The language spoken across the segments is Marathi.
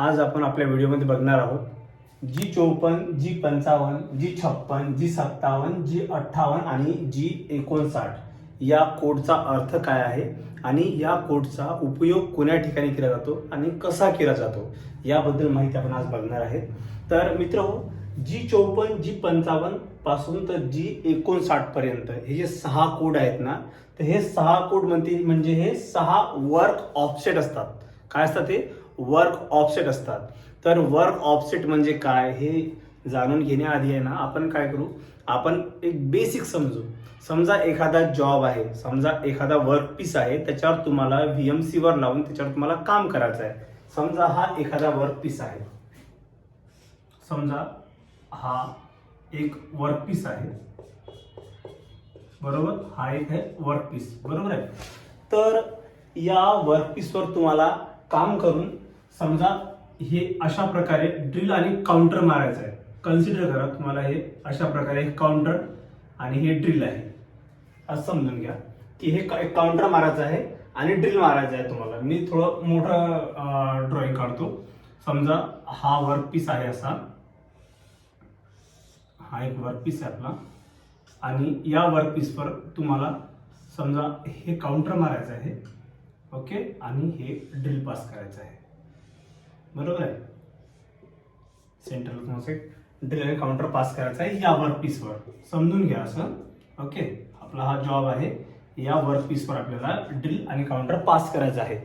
आज आपण आपल्या व्हिडिओमध्ये बघणार आहोत जी चोपन्न जी पंचावन्न जी छप्पन जी सत्तावन्न जी अठ्ठावन्न आणि जी एकोणसाठ. या कोडचा अर्थ काय आहे आणि या कोडचा उपयोग कोण्या ठिकाणी केला जातो आणि कसा केला जातो याबद्दल माहिती आपण आज बघणार आहे. तर मित्र हो, जी चोपन्न जी पंचावन्नपासून तर जी एकोणसाठ पर्यंत हे जे सहा कोड आहेत ना तर हे सहा कोड म्हणतील म्हणजे हे सहा वर्क ऑफसेट असतात. काय असतात ते? वर्क ऑफसेट असतात. तर वर्क ऑफसेट म्हणजे काय? हे जाणून घेण्याआधी आहे ना आपण काय करू? आपण एक बेसिक समजू. समजा एखादा जॉब आहे समजा एखादा वर्क पीस आहे त्याच्यावर तुम्हाला व्ही एम सीवर लावून त्याच्यावर तुम्हाला काम करायचं आहे. समजा हा एखादा वर्क पीस आहे. समजा हा एक वर्क पीस आहे. बरोबर? हा एक आहे वर्क पीस बरोबर आहे? तर या वर्क पीसवर तुम्हाला काम करून समजा हे अशा प्रकारे ड्रिल आणि काउंटर मारायचं आहे. कन्सिडर करा तुम्हाला हे अशा प्रकारे काउंटर आणि हे ड्रिल आहे. असं समजून घ्या की हे एक काउंटर मारायचं आहे आणि ड्रिल मारायचं आहे तुम्हाला. मी थोडं मोठं ड्रॉइंग काढतो. समजा हा वर्क पीस आहे असा. हा एक वर्क पीस आहे आपला. आणि या वर्क पीसवर तुम्हाला समजा हे काउंटर मारायचं आहे. ओके? आणि हे ड्रिल पास करायचं आहे. बरोबर आहे? सेंटर तुम्हाला ड्रिल काउंटर पास करायचा आहे या वर्क पीसवर समजून घ्या असं. ओके आपला हा जॉब आहे. या वर्क पीसवर आपल्याला ड्रिल आणि काउंटर पास करायचा आहे.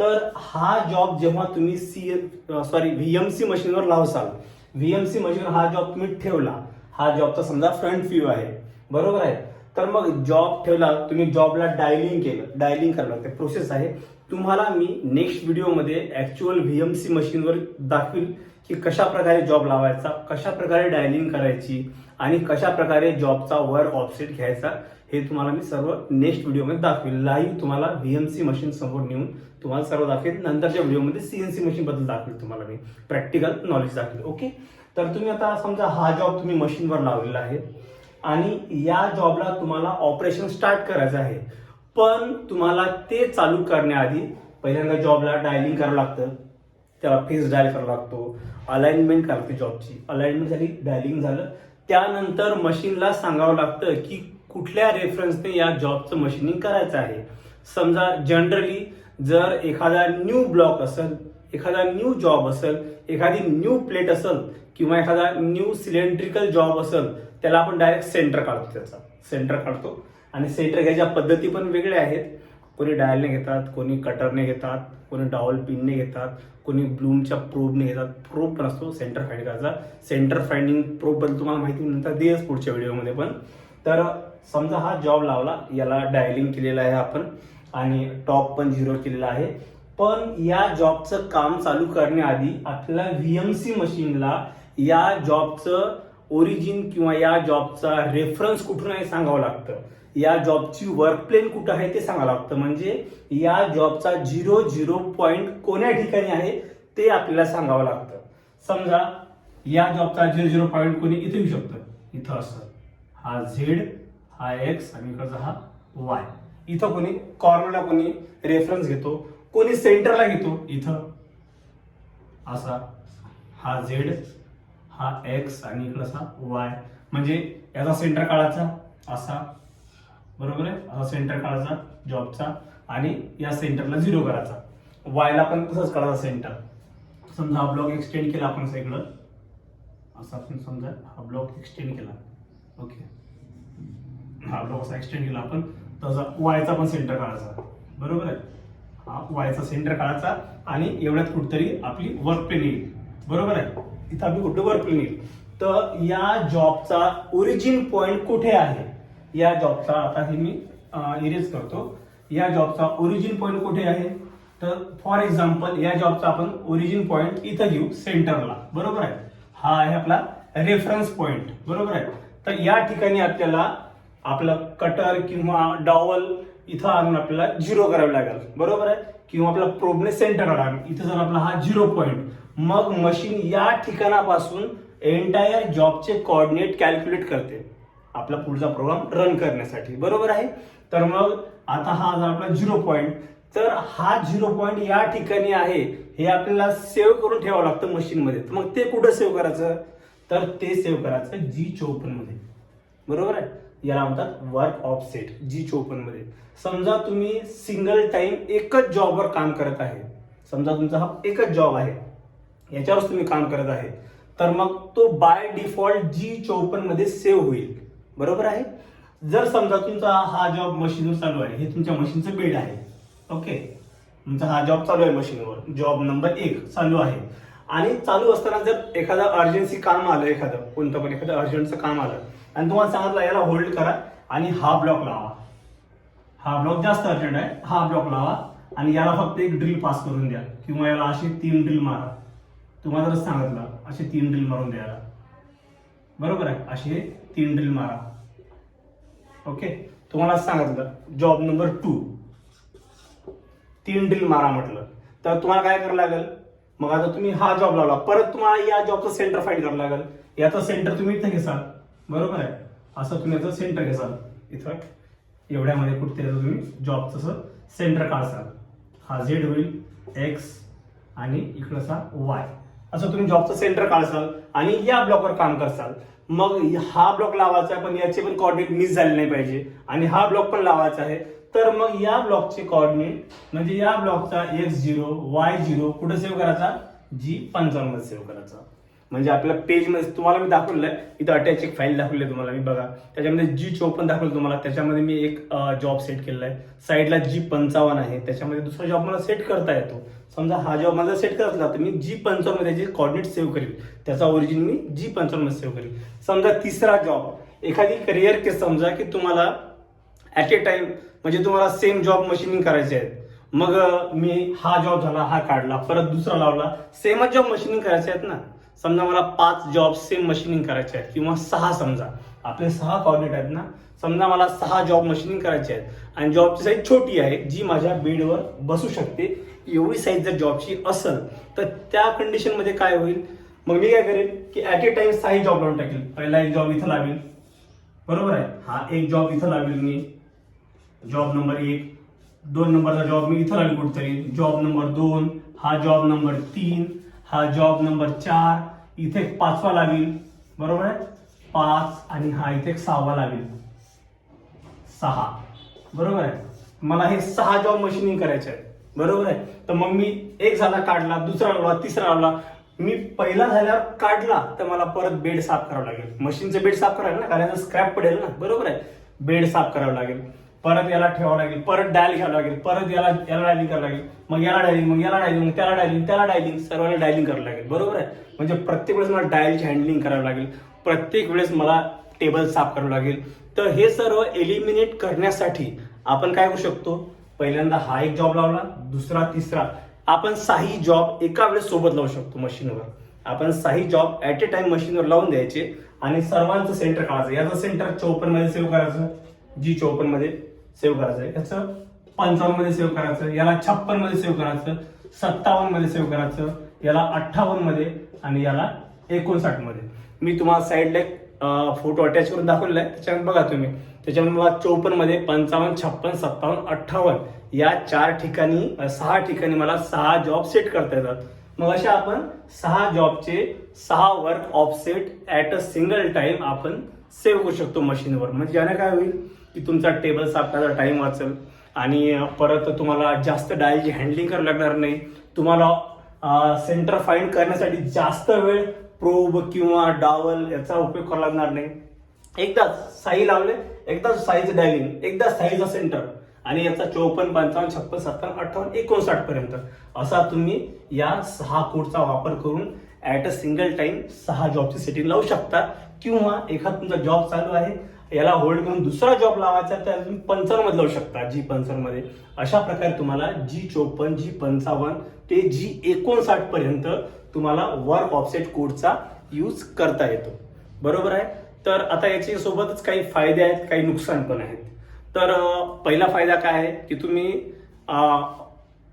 तर हा जॉब जेव्हा तुम्ही C sorry V M C मशीनवर लावसाल व्ही एम सी मशीनवर हा जॉब तुम्ही ठेवला हा जॉबचा समजा फ्रंट व्ह्यू आहे. बरोबर आहे? तर मग जॉब ठेवला तुम्ही जॉबला डायलिंग केलं. डायलिंग करावं लागते. प्रोसेस आहे. तुम्हाला मी नेक्स्ट व्हिडिओमध्ये ॲक्च्युअल व्ही एम सी मशीनवर दाखवील की कशा प्रकारे जॉब लावायचा कशा प्रकारे डायलिंग करायची आणि कशा प्रकारे जॉबचा वर ऑफसेट घ्यायचा हे तुम्हाला मी सर्व नेक्स्ट व्हिडिओमध्ये दाखवेल. लाईव्ह तुम्हाला व्ही एम सी मशीन समोर नेऊन तुम्हाला सर्व दाखवेल. नंतरच्या व्हिडिओमध्ये सी एन सी मशीनबद्दल दाखवेल तुम्हाला मी. प्रॅक्टिकल नॉलेज दाखवेल. ओके तर तुम्ही आता समजा हा जॉब तुम्ही मशीनवर लावलेला आहे आणि या जॉबला तुम्हाला ऑपरेशन स्टार्ट करायचं आहे. पण तुम्हाला ते चालू करण्याआधी पहिल्यांदा जॉबला डायलिंग करावं लागतं. त्याला फेस डायल करावा लागतो. अलाइनमेंट करते लागते जॉबची अलाइनमेंट झाली डायलिंग झालं. त्यानंतर मशीनला सांगावं लागतं की कुठल्या रेफरन्सने या जॉबचं मशीनिंग करायचं आहे. समजा जनरली जर एखादा न्यू ब्लॉक असेल एखादा न्यू जॉब असेल एखादी न्यू प्लेट असेल किंवा एखादा न्यू सिलेंड्रिकल जॉब असेल त्याला आपण डायरेक्ट सेंटर काढतो त्याचा. सेंटर काढतो. आणि सेंटर घ्यायच्या पद्धती पण वेगळ्या आहेत. कोणी डायलने घेतात कोणी कटरने घेतात कोणी डॉल पिनने घेतात कोणी ब्लूमच्या प्रोबने घेतात. प्रोब पण असतो सेंटर फाइंड करायचा. सेंटर फाइंडिंग प्रोबबद्दल तुम्हाला माहिती नंतर देस पुढच्या व्हिडिओमध्ये पण. तर समजा हा जॉब लावला याला डायलिंग केलेला आहे आपण आणि टॉप पण झिरो केलेला आहे. पण या जॉबचं काम चालू करण्याआधी आपल्याला व्ही एम सी मशीनला या जॉबचं ओरिजिन किंवा या जॉबचा रेफरन्स कुठून आहे सांगावं लागतं. या जॉबची वर्क प्लेन कुठं आहे ते सांगावं लागतं. म्हणजे या जॉबचा झिरो झिरो पॉईंट कोण्या ठिकाणी आहे ते आपल्याला सांगावं लागतं. समजा या जॉबचा झिरो झिरो पॉईंट कोणी इथे येऊ शकतं. इथं असं. हा झेड हा एक्स आणि इकडचा हा वाय इथं कोणी कॉर्नरला कोणी रेफरन्स घेतो. कोणी सेंटरला घेतो. इथं. असा. हा झेड हा एक्स आणि इकडं असा वाय म्हणजे याचा सेंटर काढायचा असा. बरोबर आहे? असा सेंटर काढायचा जॉबचा आणि या सेंटरला झिरो करायचा. वायला पण तसंच काढायचा सेंटर समजा हा ब्लॉक एक्सटेंड केला आपण सगळं असा आपण समजा हा ब्लॉक एक्सटेंड केला. ओके हा ब्लॉक असा एक्सटेंड केला आपण. तसा वायचा पण सेंटर काढायचा बरोबर आहे? हा वायचा सेंटर काढायचा आणि एवढ्यात कुठतरी आपली वर्क पेन येईल. बरोबर आहे? तिथं आम्ही कुठे वर्क नेईल तर या जॉबचा ओरिजिन पॉइंट कुठे आहे? या जॉबचा आता हे मी इरेज करतो. या जॉबचा ओरिजिन पॉइंट कुठे आहे? तर फॉर एक्झाम्पल या जॉबचा आपण ओरिजिन पॉइंट इथं घेऊ सेंटरला बरोबर आहे? हा आहे आपला रेफरन्स पॉइंट बरोबर आहे? तर या ठिकाणी आपल्याला आपलं कटर किंवा डॉवल इथं आणून आपल्याला झिरो करावे लागेल. बरोबर आहे? किंवा आपला प्रोबने सेंटर लागेल इथं जर आपला हा झिरो पॉईंट मग मशीन या ठिकाणापासून एंटायर जॉबचे कॉर्डिनेट कॅल्क्युलेट करते. आपला पुढचा प्रोग्राम रन करण्यासाठी. बरोबर आहे? तर मग आता हा जर आपला झिरो पॉईंट तर हा झिरो पॉईंट या ठिकाणी आहे हे आपल्याला सेव्ह करून ठेवावं लागतं मशीनमध्ये. तर मग ते कुठं सेव्ह करायचं? तर ते सेव्ह करायचं जी चोपन्नमध्ये बरोबर आहे? याला म्हणतात वर्क ऑफ सेट जी चोपन्नमध्ये समजा तुम्ही सिंगल टाइम एकच जॉबवर काम करत आहे. समजा तुमचा हा एकच जॉब आहे. याच्यावरच तुम्ही काम करत आहे. तर मग तो बाय डिफॉल्ट जी चौपन्नमध्ये सेव्ह होईल. बरोबर आहे? जर समजा तुमचा हा जॉब मशीनवर चालू आहे हे तुमच्या मशीनचं बेड आहे. ओके तुमचा हा जॉब चालू आहे मशीनवर जॉब नंबर एक चालू आहे. आणि चालू असताना जर एखादा अर्जन्सी काम आलं एखादं कोणतं पण एखादं अर्जंटचं काम आलं आणि तुम्हाला सांगितलं याला होल्ड करा आणि हा ब्लॉक लावा. हा ब्लॉक जास्त अर्जंट आहे हा ब्लॉक लावा आणि याला फक्त एक ड्रिल पास करून द्या. किंवा याला अशी तीन ड्रिल मारा. तुम्हाला जर सांगितलं असे तीन ड्रिल मारून द्यायला. बरोबर आहे? असे तीन ड्रिल मारा. ओके तुम्हाला सांगितलं जॉब नंबर टू तीन ड्रिल मारा म्हटलं. तर तुम्हाला काय करावं लागेल? मग आता तुम्ही हा जॉब लावला. परत तुम्हाला या जॉबचं सेंटर फाईंड करावं लागेल. याचं सेंटर तुम्ही इथं घेसाल. बरोबर आहे? असं तुम्ही याचं सेंटर घेसाल. इथं एवढ्यामध्ये कुठतरी तुम्ही जॉबचं सेंटर काढसाल. हा झेड होईल एक्स आणि इकडचा वाय असं तुम्ही जॉबचं सेंटर काढसाल आणि या ब्लॉकवर काम करसाल. मग हा ब्लॉक लावायचा आहे पण याचे पण कॉर्डिनेट मिस झाले नाही पाहिजे. आणि हा ब्लॉक पण लावायचा आहे. तर मग या ब्लॉकचे कॉर्डिनेट म्हणजे या ब्लॉकचा एक्स झिरो वाय झिरो कुठे सेव्ह करायचा? जी पंचावन्न सेव्ह करायचा. म्हणजे आपल्या पेजमध्ये तुम्हाला मी दाखवलं आहे. इथं अटॅच एक फाईल दाखवली आहे तुम्हाला मी बघा. त्याच्यामध्ये जी चोपन्न दाखवलं तुम्हाला. त्याच्यामध्ये मी एक जॉब सेट केलेला आहे. साईडला जी पंचावन्न आहे. त्याच्यामध्ये दुसरा जॉब मला सेट करता येतो. समजा हा जॉब माझा सेट करत असला तर मी जी पंचावन्न त्याची त्याचे कॉर्डिनेट सेव्ह करेल. त्याचा ओरिजिन मी जी पंचावन्नमध्ये सेव्ह करेल. समजा तिसरा जॉब एखादी करिअर केस समजा की तुम्हाला ॲट ए टाइम म्हणजे तुम्हाला सेम जॉब मशीनिंग करायचे आहेत. मग मी हा जॉब झाला हा काढला परत दुसरा लावला. सेमच जॉब मशीनिंग करायचे आहेत ना. समजा मला पाच जॉब सेम मशीनिंग करायचे आहेत किंवा सहा समजा. आपले सहा कॉर्डिनेट आहेत ना? समजा मला सहा जॉब मशीनिंग करायचे आहेत आणि जॉबची साईज छोटी आहे जी माझ्या बेडवर बसू शकते. एवढी साईज जर जॉबची असेल तर त्या कंडिशनमध्ये काय होईल? मग मी काय करेन की ॲट ए टाइम सहा जॉब लावून टाकेल. पहिला एक जॉब इथं लावेल. बरोबर आहे? हा एक जॉब इथं लावेल मी. जॉब नंबर एक. दोन नंबरचा जॉब मी इथं लावेल कुठतरी. जॉब नंबर दोन. हा जॉब नंबर तीन. हा जॉब नंबर चार इथे एक पाचवा लागेल. बरोबर आहे? पाच आणि हा इथे एक सहावा लागेल. सहा. बरोबर आहे? मला हे सहा जॉब मशीनिंग करायचे आहे बरोबर आहे? तर मग मी एक झाला काढला दुसरा लावला तिसरा लावला. मी पहिला झाल्यावर काढला तर मला परत बेड साफ करावं लागेल. मशीनचं बेड साफ करायला ना कारण स्क्रॅप पडेल ना. बरोबर आहे? बेड साफ करावं लागेल. परत याला ठेवावं लागेल परत डायल घ्यावं लागेल परत याला याला डायलिंग करावं लागेल मग याला डायलिंग मग याला डायलिंग मग त्याला डायलिंग त्याला डायलिंग सर्वांना डायलिंग करावं लागेल बरोबर आहे? म्हणजे प्रत्येक वेळेस मला डायलची हँडलिंग करावं लागेल प्रत्येक वेळेस मला टेबल साफ करावं लागेल. तर हे सर्व एलिमिनेट करण्यासाठी आपण काय करू शकतो? पहिल्यांदा हा एक जॉब लावला दुसरा तिसरा. आपण साही जॉब एका वेळेस सोबत लावू शकतो मशीनवर आपण साही जॉब ऍट ए टाइम मशीनवर लावून द्यायचे आणि सर्वांचं सेंटर काढायचं. याचं सेंटर चौपनमध्ये सेव्ह करायचं. जी चौपनमध्ये सेव्ह करायचं. आहे याचं पंचावन्नमध्ये सेव्ह करायचं याला छप्पनमध्ये सेव्ह करायचं सत्तावन्नमध्ये सेव्ह करायचं याला अठ्ठावन्नमध्ये आणि याला एकोणसाठमध्ये. मी तुम्हाला साईडला एक फोटो अटॅच करून दाखवलेला आहे. त्याच्यावर बघा तुम्ही. त्याच्यामध्ये मला चौपन्नमध्ये पंचावन्न छप्पन सत्तावन्न अठ्ठावन्न या चार ठिकाणी सहा ठिकाणी मला सहा जॉब सेट करता येतात. मग अशा आपण सहा जॉबचे सहा work offset at a single time आपण सेव्ह करू शकतो मशीनवर म्हणजे याने काय होईल? की तुमचा टेबल साफ करायचा टाइम वाचेल. आणि परत तुम्हाला जास्त डायलची हँडलिंग करावं लागणार नाही. तुम्हाला सेंटर फाईंड करण्यासाठी जास्त वेळ प्रोब किंवा डावल याचा उपयोग करावा लागणार नाही. एकदा साई लावले एकदा साईचं डायलिंग एकदा साईचं सेंटर आणि याचा चौपन्न पंचावन्न छप्पन सत्तावन्न अठ्ठावन्न एकोणसाठ पर्यंत. असा तुम्ही या सहा कोडचा वापर करून ॲट अ सिंगल टाइम सहा जॉबची सेटिंग लावू शकता. किंवा एखादा तुमचा जॉब चालू आहे याला होल्ड करून दुसरा जॉब लावायचा तर तुम्ही पंचरमध्ये मध्ये लावू शकता जी पंचरमध्ये मध्ये. अशा प्रकारे तुम्हाला जी चोपन्न जी पंचावन्न ते जी एकोणसाठ पर्यंत तुम्हाला वर्क ऑफसेट कोडचा यूज करता येतो. बरोबर आहे? तर आता याच्या सोबतच काही फायदे आहेत काही नुकसान पण आहेत. तर पहिला फायदा काय आहे की तुम्ही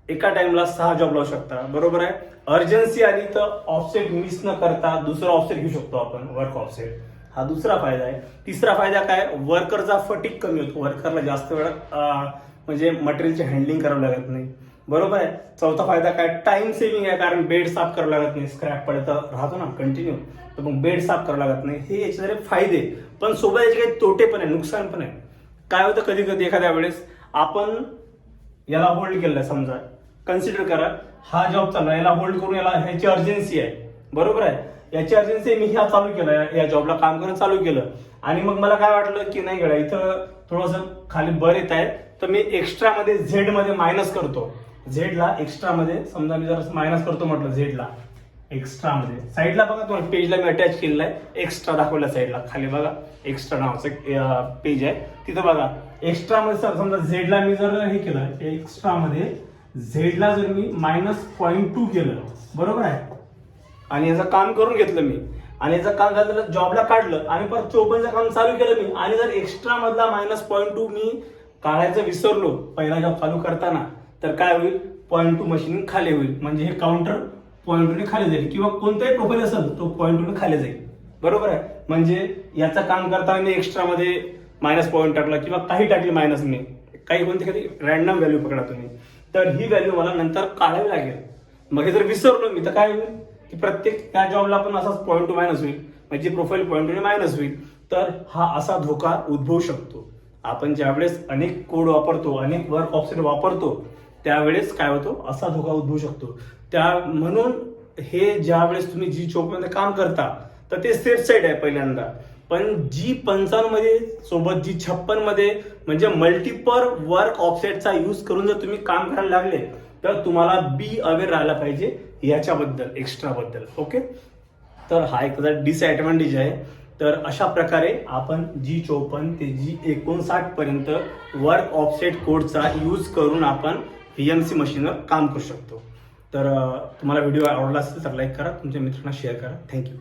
एका टाइमला सहा जॉब लावू शकता. बरोबर आहे? अर्जन्सी आली तर ऑफसेट मिस न करता दुसरा ऑफसेट घेऊ शकतो आपण वर्क ऑफसेट हा दुसरा फायदा आहे. तिसरा फायदा काय? वर्करचा फटीक कमी होतो. वर्करला जास्त वेळ म्हणजे मटेरियलची हँडलिंग करावं लागत नाही. बरोबर आहे? चौथा फायदा काय? टाइम सेव्हिंग आहे. कारण बेड साफ करावं लागत नाही. स्क्रॅप पडत राहतो ना कंटिन्यू तर मग बेड साफ करावं लागत नाही. हे याचे जरी फायदे. पण सोबत याचे काही तोटे पण आहे नुकसान पण आहे. काय होतं कधी कधी एखाद्या वेळेस आपण याला होल्ड केलं समजा. कन्सिडर करा हा जॉब चालला याला होल्ड करून याला ह्याची अर्जन्सी आहे. बरोबर आहे? याची अर्जन्सी मी ह्या चालू केलं या- जॉबला काम करणं चालू केलं. आणि मग मला काय वाटलं की नाही गड्या इथं थोडंसं खाली बर येत आहे तर मी एक्स्ट्रा मध्ये झेडमध्ये मायनस करतो. झेडला एक्स्ट्रा मध्ये समजा मी जर मायनस करतो म्हटलं झेडला एक्स्ट्रा मध्ये. साईडला बघा तुम्हाला पेजला मी अटॅच केलेला आहे. एक्स्ट्रा दाखवला साईडला खाली बघा एक्स्ट्रा नावाचं पेज आहे. तिथं बघा एक्स्ट्रा मध्ये सर समजा झेडला मी जर हे केलं एक्स्ट्रा मध्ये झेडला जर मी मायनस पॉईंट टू केलं बरोबर आहे? आणि याचं काम करून घेतलं मी. आणि याचं काम झालं जॉबला काढलं. आणि परत चोपनचं काम चालू केलं मी. आणि जर एक्स्ट्रा मधला मायनस पॉईंट टू मी काढायचं विसरलो पहिला जॉब चालू करताना तर काय होईल? पॉईंट टू मशीन खाली होईल. म्हणजे हे काउंटर पॉईंट टूने खाली जाईल. किंवा कोणताही प्रोफाईल असेल तो पॉईंट टूने खाली जाईल. बरोबर आहे? म्हणजे याचं काम करताना मी एक्स्ट्रा मध्ये मायनस पॉईंट टाकला किंवा काही टाकली मायनस मी काही कोणती काही रॅन्डम व्हॅल्यू पकडा तुम्ही. तर ही व्हॅल्यू मला नंतर काढावी लागेल. मग हे जर विसरलो मी तर काय होईल? की प्रत्येक त्या जॉबला पण असाच पॉईंट टू मायनस होईल. म्हणजे प्रोफाईल पॉईंट टू मायनस होईल. तर हा असा धोका उद्भवू शकतो. आपण ज्यावेळेस अनेक कोड वापरतो अनेक वर्क ऑप्शन वापरतो त्यावेळेस काय होतो? असा धोका उद्भवू शकतो. त्या म्हणून हे ज्यावेळेस तुम्ही जी चोपमध्ये काम करता तर ते सेफ साईड आहे पहिल्यांदा. पण जी पंचावन्नमध्ये सोबत जी छप्पनमध्ये म्हणजे मल्टिपल वर्क ऑफसेटचा यूज करून जर तुम्ही काम करायला लागले तर तुम्हाला बी अवेअर राहायला पाहिजे याच्याबद्दल एक्स्ट्राबद्दल ओके तर हा एक त्याचा डिसएडव्हान्टेज आहे. तर अशा प्रकारे आपण जी चोपन्न ते जी एकोणसाठ पर्यंत वर्क ऑफसेट कोडचा यूज करून आपण एम सी मशीनवर काम करू शकतो. तर तुम्हाला व्हिडिओ आवडला असेल तर लाईक करा तुमच्या मित्रांना शेअर करा. थँक्यू